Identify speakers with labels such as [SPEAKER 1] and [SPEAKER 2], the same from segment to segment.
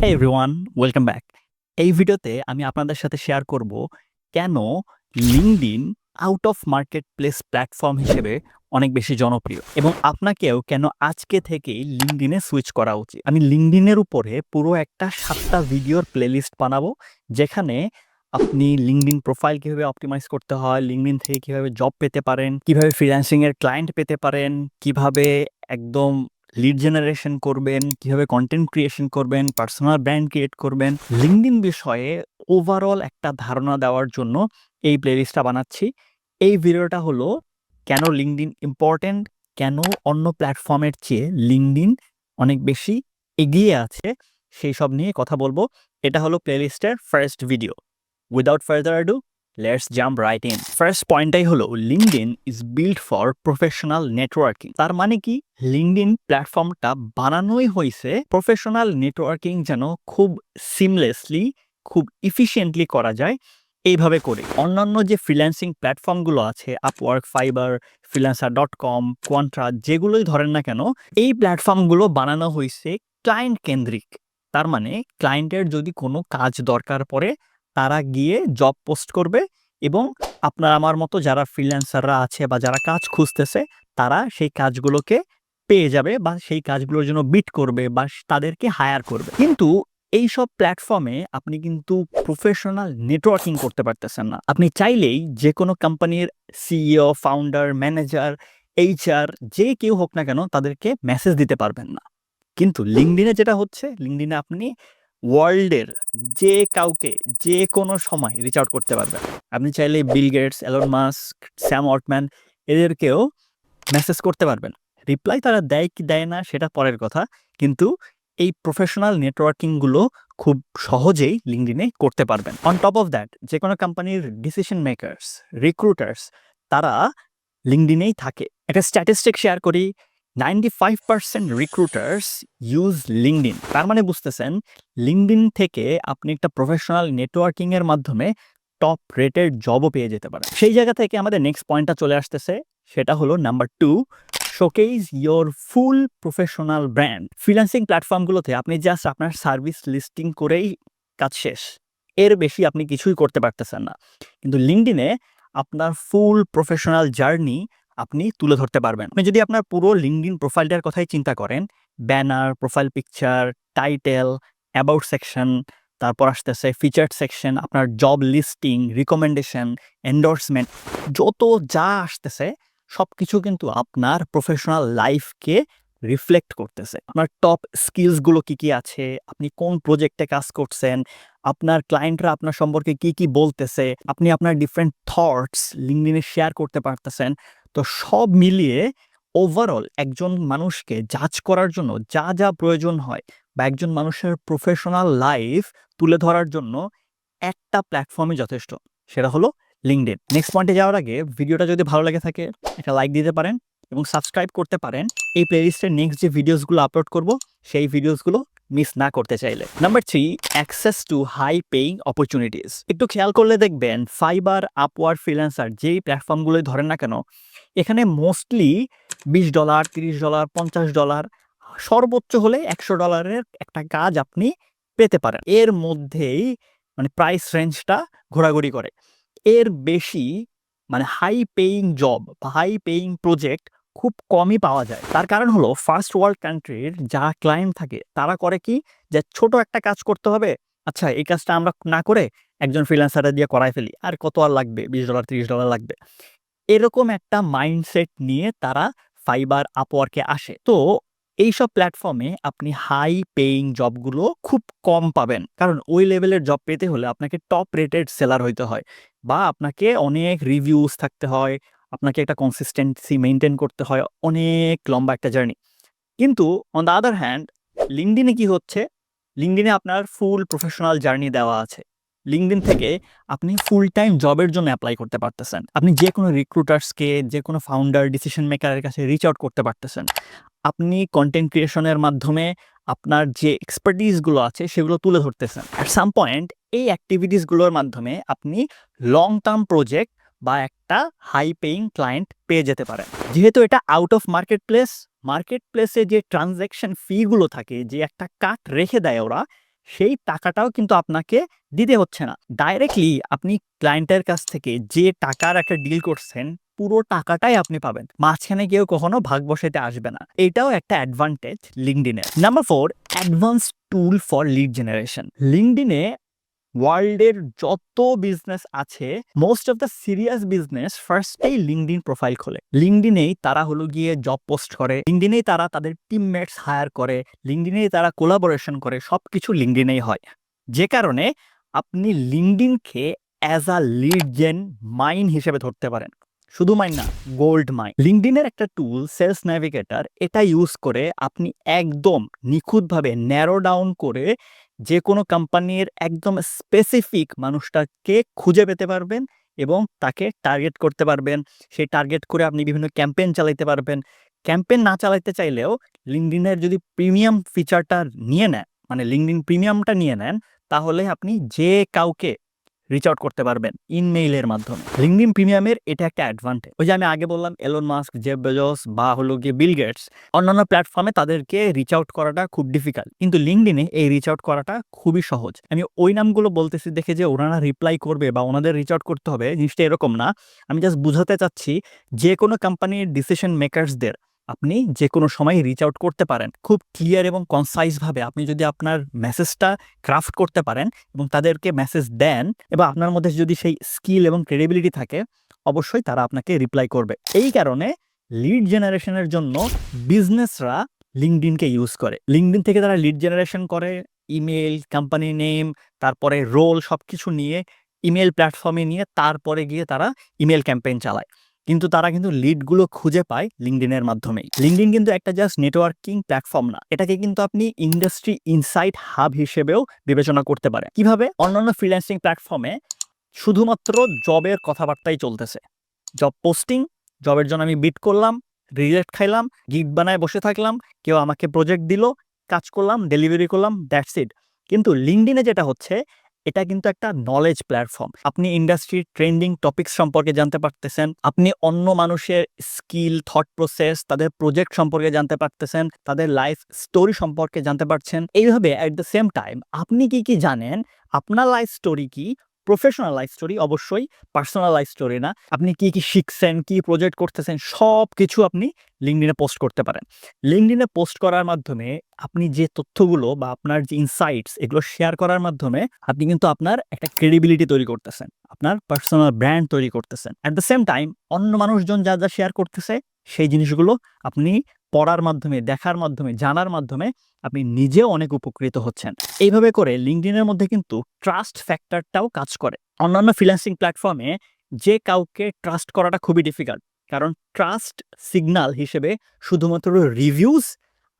[SPEAKER 1] হ্যাঁ everyone welcome back এই ভিডিওতে আমি আপনাদের সাথে শেয়ার করব কেন LinkedIn out of marketplace platform হিসেবে অনেক বেশি জনপ্রিয় এবং আপনাকেও কেন আজকে থেকেই লিঙ্কডিনে সুইচ করা উচিত। আমি লিঙ্কডিনের উপরে পুরো একটা সাতটা ভিডিওর প্লেলিস্ট বানাবো, যেখানে আপনি লিঙ্কডিন প্রোফাইল কীভাবে অপটিমাইজ করতে হয় লিঙ্কডিন থেকে কীভাবে জব পেতে পারেন, কীভাবে ফ্রিল্যান্সিং এর ক্লায়েন্ট পেতে পারেন, কীভাবে একদম লিড জেনারেশন করবেন, কীভাবে কন্টেন্ট ক্রিয়েশন করবেন পার্সোনাল ব্র্যান্ড ক্রিয়েট করবেন লিঙ্কডিন বিষয়ে ওভারঅল একটা ধারণা দেওয়ার জন্য এই প্লেলিস্টটা বানাচ্ছি। এই ভিডিওটা হলো, কেন লিঙ্কডিন ইম্পর্ট্যান্ট কেন অন্য প্ল্যাটফর্মের চেয়ে লিঙ্কডিন অনেক বেশি এগিয়ে আছে, সেই সব নিয়ে কথা বলব। এটা হলো প্লেলিস্টের first video without further ado let's jump right in first পয়েন্টটাই হলো LinkedIn is build for professional networking তার মানে কি? লিঙ্কডিন প্ল্যাটফর্মটা বানানোই হয়েছে প্রফেশনাল নেটওয়ার্কিং যেন খুব সিমলেসলি খুব ইফিসিয়েন্টলি করা যায় এইভাবে করে। অন্যান্য যে ফ্রিল্যান্সিং প্ল্যাটফর্মগুলো আছে Upwork Fiverr freelancer dot com কোয়ান্ট্রা যেগুলোই ধরেন না কেন, এই প্ল্যাটফর্মগুলো বানানো হয়েছে ক্লায়েন্ট কেন্দ্রিক তার মানে ক্লায়েন্টের যদি কোনো কাজ দরকার পড়ে তারা গিয়ে জব পোস্ট করবে এবং আপনার আমার মতো যারা ফ্রিল্যান্সাররা আছে বা যারা কাজ খুঁজতেছে, তারা সেই কাজগুলোকে পেয়ে যাবে বা সেই কাজগুলোর জন্য বিট করবে বা তাদেরকে হায়ার করবে। কিন্তু এই সব প্ল্যাটফর্মে আপনি কিন্তু প্রফেশনাল নেটওয়ার্কিং করতে পারতেছেন না। আপনি চাইলেই যে কোনো কোম্পানির সিইও ফাউন্ডার ম্যানেজার এইচআর যে কেউ হোক না কেন তাদেরকে মেসেজ দিতে পারবেন না। কিন্তু লিঙ্কডিনে যেটা হচ্ছে লিঙ্কডিনে আপনি ওয়ার্ল্ডের যে কাউকে যে কোনো সময় রিচ আউট করতে পারবেন। আপনি চাইলে Bill Gates Elon Musk Sam Altman এদেরকেও মেসেজ করতে পারবেন। রিপ্লাই তারা দেয় কি দেয় না সেটা পরের কথা। কিন্তু এই প্রফেশনাল নেটওয়ার্কিংগুলো খুব সহজেই লিঙ্কডিনে করতে পারবেন। অন টপ অফ দ্যাট যে কোনো কোম্পানির ডিসিশন মেকার্স রিক্রুটার্স তারা লিঙ্কডিনেই থাকে। একটা স্ট্যাটিস্টিক শেয়ার করি ninety five percent recruiters use LinkedIn তার মানে বুঝতেছেন লিঙ্কডিন থেকে আপনি একটা প্রফেশনাল নেটওয়ার্কিংয়ের মাধ্যমে টপ রেটেড জবও পেয়ে যেতে পারেন। সেই জায়গা থেকে আমাদের নেক্সট পয়েন্টটা চলে আসতেছে, সেটা হলো number two showcase your full professional brand freelancing প্ল্যাটফর্মগুলোতে আপনি জাস্ট আপনার সার্ভিস লিস্টিং করেই কাজ শেষ। এর বেশি আপনি কিছুই করতে পারতেছেন না। কিন্তু লিঙ্কডিনে আপনার ফুল প্রফেশনাল জার্নি আপনি তুলে ধরতে পারবেন। আপনি যদি আপনার পুরো লিঙ্কডিন প্রোফাইলটার কথাই চিন্তা করেন banner profile picture title about section তারপর আসতেছে ফিচার্ড সেকশন আপনার জব লিস্টিং রিকমেন্ডেশন এন্ডোর্সমেন্ট যত যা আসতেছে সব কিছু কিন্তু আপনার প্রফেশনাল লাইফকে রিফ্লেক্ট করতেছে। আপনার টপ স্কিলসগুলো কি কি আছে? আপনি কোন প্রজেক্টে কাজ করছেন? আপনার ক্লায়েন্টরা আপনার সম্পর্কে কি কি বলতেছে? আপনি আপনার ডিফারেন্ট থটস লিঙ্কডিনে শেয়ার করতে পারতেছেন। তো সব মিলিয়ে ওভারঅল একজন মানুষকে জাজ করার জন্য যা যা প্রয়োজন হয় বা একজন মানুষের প্রফেশনাল লাইফ তুলে ধরার জন্য একটা প্ল্যাটফর্মই যথেষ্ট। সেটা হলো লিঙ্কডইন নেক্সট পয়েন্টে যাওয়ার আগে ভিডিওটা যদি ভালো লেগে থাকে, একটা লাইক দিতে পারেন এবং সাবস্ক্রাইব করতে পারেন। এই প্লেলিস্টের নেক্সট যে ভিডিওসগুলো আপলোড করব, সেই ভিডিওসগুলো মিস না করতে চাইলে। Number three access to high paying opportunities একটু খেয়াল করলে দেখবেন ফাইবার আপওয়ার ফ্রিল্যান্সার যেই প্ল্যাটফর্মগুলোই ধরেন না কেন এখানে মোস্টলি বিশ ডলার তিরিশ ডলার পঞ্চাশ ডলার সর্বোচ্চ হলে একশো ডলারের একটা কাজ আপনি পেতে পারেন। এর মধ্যেই মানে প্রাইস রেঞ্জটা ঘোরাঘুরি করে। এর বেশি মানে হাই পেইং জব বা হাই পেইং প্রজেক্ট খুব কমই পাওয়া যায়। তার কারণ হলো ফার্স্ট ওয়ার্ল্ড কান্ট্রির যা ক্লায়েন্ট থাকে, তারা করে কি যে ছোট একটা কাজ করতে হবে আচ্ছা এই কাজটা আমরা না করে একজন ফ্রিল্যান্সারে দিয়ে করাই ফেলি। আর কত আর লাগবে? বিশ ডলার তিরিশ ডলার লাগবে। এরকম একটা মাইন্ডসেট নিয়ে তারা ফাইবার আপওয়ার্কে আসে। তো এইসব প্ল্যাটফর্মে আপনি হাই পেইং জবগুলো খুব কম পাবেন। কারণ ওই লেভেলের জব পেতে হলে আপনাকে টপ রেটেড সেলার হইতে হয় বা আপনাকে অনেক রিভিউস থাকতে হয়, আপনাকে একটা কনসিস্টেন্সি মেনটেন করতে হয়, অনেক লম্বা একটা জার্নি কিন্তু অন দ্য আদার হ্যান্ড লিঙ্কডিনে কি হচ্ছে? লিঙ্কডিনে আপনার ফুল প্রফেশনাল জার্নি দেওয়া আছে। লিঙ্কডিন থেকে আপনি ফুল টাইম জবের জন্য অ্যাপ্লাই করতে পারতেছেন। আপনি যে কোনো রিক্রুটার্সকে যে কোনো ফাউন্ডার ডিসিশন মেকারের কাছে রিচ আউট করতে পারতেছেন। আপনি কন্টেন্ট ক্রিয়েশনের মাধ্যমে আপনার যে এক্সপার্টিসগুলো আছে, সেগুলো তুলে ধরতেছেন। অ্যাট সাম পয়েন্ট এই অ্যাক্টিভিটিসগুলোর মাধ্যমে আপনি লং টার্ম প্রজেক্ট বা একটা হাই পেইং ক্লায়েন্ট পেয়ে যেতে পারেন। যেহেতু এটা আউট অফ মার্কেট প্লেস মার্কেট প্লেসে যে ট্রানজ্যাকশন ফিগুলো থাকে, যে একটা কাট রেখে দেয় ওরা সেই টাকাটাও কিন্তু আপনাকে দিতে হচ্ছে না। ডাইরেক্টলি আপনি ক্লায়েন্টের কাছ থেকে যে টাকার একটা ডিল করছেন, পুরো টাকাটাই আপনি পাবেন। মাঝখানে কেউ কখনো ভাগ বসাইতে আসবে না। এটাও একটা advantage লিঙ্কডিনের number four advance tool for lead generation লিঙ্কডিনে ওয়ার্ল্ডের যত বিজনেস আছে most of the serious business ফার্স্টেই লিঙ্কডিন প্রোফাইল খোলে। লিঙ্কডিনেই তারা হলো গিয়ে জব পোস্ট করে লিঙ্কডিনেই তারা তাদের টিমমেটস হায়ার করে লিঙ্কডিনেই তারা কোলাবোরেশন করে সব কিছু লিঙ্কডিনেই হয়। যে কারণে আপনি লিঙ্কডিনকে as a lead gen mine হিসেবে ধরতে পারেন। শুধু মাইন না গোল্ড মাইন লিঙ্কডিনের একটা টুল সেলস ন্যাভিগেটর এটা ইউজ করে আপনি একদম নিখুঁতভাবে ন্যারো ডাউন করে যে কোনো কোম্পানির একদম স্পেসিফিক মানুষটাকে খুঁজে পেতে পারবেন এবং তাকে টার্গেট করতে পারবেন। সেই টার্গেট করে আপনি বিভিন্ন ক্যাম্পেইন চালাইতে পারবেন। ক্যাম্পেইন না চালাইতে চাইলেও লিঙ্কডিনের যদি প্রিমিয়াম ফিচারটা নিয়ে নেন মানে লিঙ্কডিন প্রিমিয়ামটা নিয়ে নেন, তাহলে আপনি যে কাউকে রিচ আউট করতে পারবেন ইনমেইলের মাধ্যমে। লিঙ্কডিন প্রিমিয়ামের এটা একটা অ্যাডভান্টেজ ওই যে আমি আগে বললাম এলন মাস্ক জেব বেজস বা হলো গিয়ে বিল গেটস অন্যান্য প্ল্যাটফর্মে তাদেরকে রিচ আউট করাটা খুব ডিফিকাল্ট কিন্তু লিঙ্কডিনে এই রিচ আউট করাটা খুবই সহজ। আমি ওই নামগুলো বলতেছি দেখে যে ওনারা রিপ্লাই করবে বা ওনাদের রিচ আউট করতে হবে, জিনিসটা এরকম না। আমি জাস্ট বুঝাতে চাচ্ছি যে কোনো কোম্পানির ডিসিশন মেকার্সদের আপনি যে কোনো সময় রিচ আউট করতে পারেন। খুব ক্লিয়ার এবং কনসাইজভাবে আপনি যদি আপনার মেসেজটা ক্রাফট করতে পারেন এবং তাদেরকে মেসেজ দেন এবং আপনার মধ্যে যদি সেই স্কিল এবং ক্রেডিবিলিটি থাকে, অবশ্যই তারা আপনাকে রিপ্লাই করবে। এই কারণে লিড জেনারেশনের জন্য বিজনেসরা লিঙ্কডিনকে ইউজ করে। লিঙ্কডিন থেকে তারা লিড জেনারেশন করে ইমেল কোম্পানি নেম তারপরে রোল সব কিছু নিয়ে ইমেল প্ল্যাটফর্মে নিয়ে, তারপরে গিয়ে তারা ইমেল ক্যাম্পেইন চালায়। কিন্তু তারা কিন্তু লিডগুলো খুঁজে পায় লিঙ্কডিনের মাধ্যমেই। লিঙ্কডিন কিন্তু একটা জাস্ট নেটওয়ার্কিং প্ল্যাটফর্ম না। এটাকে কিন্তু আপনি ইন্ডাস্ট্রি ইনসাইট হাব হিসেবেও বিবেচনা করতে পারেন। কীভাবে? অন্যান্য ফ্রিল্যান্সিং প্ল্যাটফর্মে শুধুমাত্র জবের কথাবার্তাই চলতেছে। জব পোস্টিং জবের জন্য আমি বিট করলাম রিজেক্ট খাইলাম গিট বানায় বসে থাকলাম, কেউ আমাকে প্রজেক্ট দিল, কাজ করলাম ডেলিভারি করলাম দ্যাটস ইট কিন্তু লিঙ্কডিনে যেটা হচ্ছে এটা কিন্তু একটা নলেজ প্ল্যাটফর্ম আপনি ইন্ডাস্ট্রির ট্রেন্ডিং টপিক সম্পর্কে জানতে পারতেছেন, আপনি অন্য মানুষের স্কিল থট প্রসেস তাদের প্রজেক্ট সম্পর্কে জানতে পারতেছেন, তাদের লাইফ স্টোরি সম্পর্কে জানতে পারছেন, এইভাবে অ্যাট দ্য সেম টাইম আপনি কি কি জানেন, আপনার লাইফ স্টোরি কি প্রফেশনাল লাইফ স্টোরি অবশ্যই পার্সোনাল লাইফ স্টোরি না। আপনি কি কি শিখছেন, কি প্রজেক্ট করতেছেন সব কিছু আপনি লিঙ্কডিনে পোস্ট করতে পারেন। লিঙ্কডিনে পোস্ট করার মাধ্যমে আপনি যে তথ্যগুলো বা আপনার যে ইনসাইটস এগুলো শেয়ার করার মাধ্যমে আপনি কিন্তু আপনার একটা ক্রেডিবিলিটি তৈরি করতেছেন, আপনার পার্সোনাল ব্র্যান্ড তৈরি করতেছেন। অ্যাট দ্য সেম টাইম অন্য মানুষজন যা যা শেয়ার করতেছে, সেই জিনিসগুলো আপনি পড়ার মাধ্যমে, দেখার মাধ্যমে, জানার মাধ্যমে আপনি নিজেও অনেক উপকৃত হচ্ছেন। এইভাবে করে লিঙ্কডিনের মধ্যে কিন্তু ট্রাস্ট ফ্যাক্টরটাও কাজ করে। অন্যান্য ফ্রিল্যান্সিং প্ল্যাটফর্মে যে কাউকে ট্রাস্ট করাটা খুবই ডিফিকাল্ট কারণ ট্রাস্ট সিগনাল হিসেবে শুধুমাত্র রিভিউজ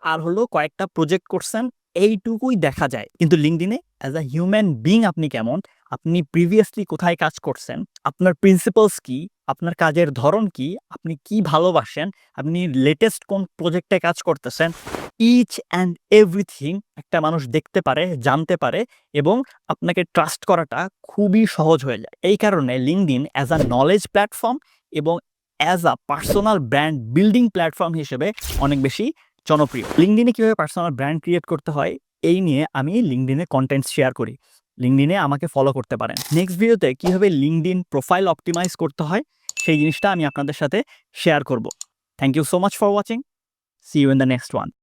[SPEAKER 1] আর হলো কয়েকটা প্রজেক্ট করছেন, এইটুকুই দেখা যায়। কিন্তু লিঙ্কডিনে অ্যাজ আ হিউম্যান বিং আপনি কেমন? আপনি প্রিভিয়াসলি কোথায় কাজ করছেন, আপনার প্রিন্সিপালস কি, আপনার কাজের ধরন কি, আপনি কি ভালোবাসেন, আপনি লেটেস্ট কোন প্রজেক্টে কাজ করতেছেন ইচ অ্যান্ড এভরিথিং একটা মানুষ দেখতে পারে, জানতে পারে এবং আপনাকে ট্রাস্ট করাটা খুবই সহজ হয়ে যায়। এই কারণে LinkedIn as a knowledge platform এবং as a personal brand building platform হিসেবে অনেক বেশি জনপ্রিয়। লিঙ্কডিনে কীভাবে পার্সোনাল ব্র্যান্ড ক্রিয়েট করতে হয়, এই নিয়ে আমি লিঙ্কডিনে কন্টেন্ট শেয়ার করি। লিঙ্কডিনে আমাকে ফলো করতে পারেন। নেক্সট ভিডিওতে কীভাবে লিঙ্কডিন প্রোফাইল অপটিমাইজ করতে হয়, সেই জিনিসটা আমি আপনাদের সাথে শেয়ার করব। Thank you so much for watching see you in the next one